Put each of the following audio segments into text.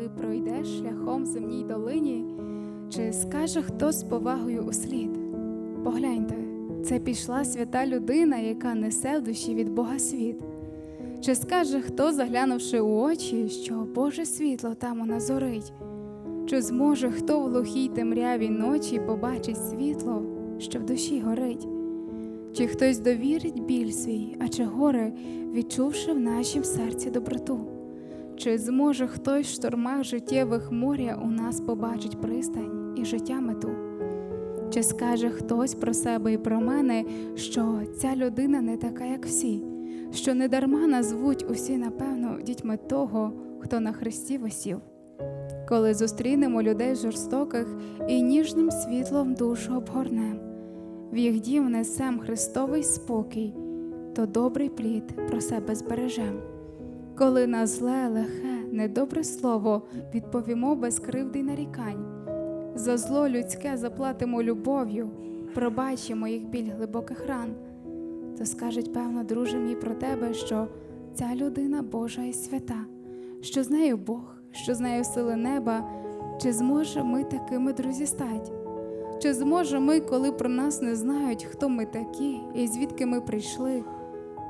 коли пройдеш шляхом земній долині, чи скаже хто з повагою у слід? Погляньте, це пішла свята людина, яка несе в душі від Бога світ. Чи скаже хто, заглянувши у очі, що Боже світло там вона зорить? Чи зможе хто в глухій темрявій ночі побачить світло, що в душі горить? Чи хтось довірить біль свій, а чи горе, відчувши в нашім серці доброту? Чи зможе хтось в штормах життєвих моря у нас побачить пристань і життя мету? Чи скаже хтось про себе і про мене, що ця людина не така, як всі, що недарма назвуть усі, напевно, дітьми того, хто на хресті висів? Коли зустрінемо людей жорстоких і ніжним світлом душу обгорнем, в їх дім внесем Христовий спокій, то добрий плід про себе збережем. Коли на зле, лихе, недобре слово відповімо без кривди й нарікань, за зло людське заплатимо любов'ю, пробачимо їх біль глибоких ран, то скажуть, певно, друже мій про тебе, що ця людина Божа і свята, що з нею Бог, що з нею сили неба, чи зможе ми такими друзі стать? Чи зможе ми, коли про нас не знають, хто ми такі і звідки ми прийшли,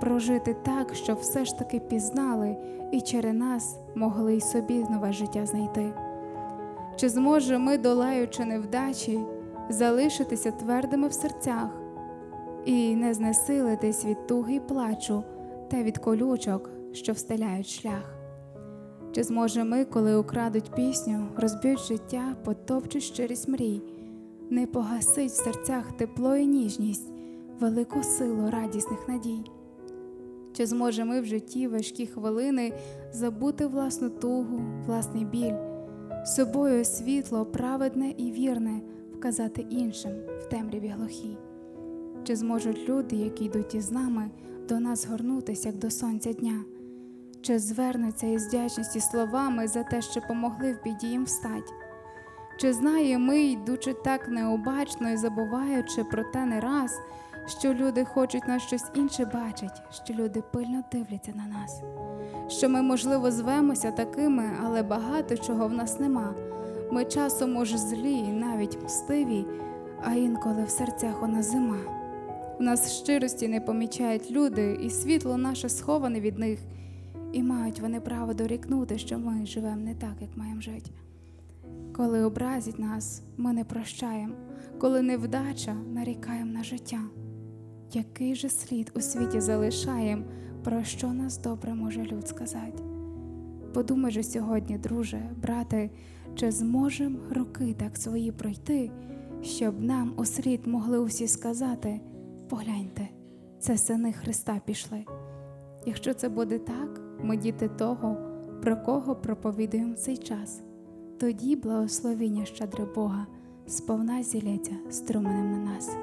прожити так, щоб все ж таки пізнали і через нас могли й собі нове життя знайти? Чи зможе ми, долаючи невдачі, залишитися твердими в серцях і не знесилитись від туги й плачу та від колючок, що встеляють шлях? Чи зможе ми, коли украдуть пісню, розб'ють життя, потопчуть щирість мрій, не погасить в серцях тепло і ніжність, велику силу радісних надій? Чи зможе ми в житті важкі хвилини забути власну тугу, власний біль, собою світло, праведне і вірне вказати іншим в темряві глухій? Чи зможуть люди, які йдуть із нами, до нас горнутися, як до сонця дня? Чи звернуться із вдячності словами за те, що помогли в біді їм встать? Чи знаємо ми, йдучи так необачно і забуваючи про те не раз, що люди хочуть нас щось інше бачить, що люди пильно дивляться на нас, що ми, можливо, звемося такими, але багато чого в нас нема. Ми часом може злі, і навіть мстиві, а інколи в серцях у нас зима. В нас щирості не помічають люди, і світло наше сховане від них, і мають вони право дорікнути, що ми живемо не так, як маємо жити. Коли образять нас, ми не прощаємо, коли невдача нарікаємо на життя. Який же слід у світі залишаєм, про що нас добре може люд сказати? Подумай же сьогодні, друже, брате, чи зможем роки так свої пройти, щоб нам у слід могли усі сказати: погляньте, це сини Христа пішли. Якщо це буде так, ми діти того, про кого проповідуємо цей час, тоді благословіння щедре Бога сповна зілється струменем на нас.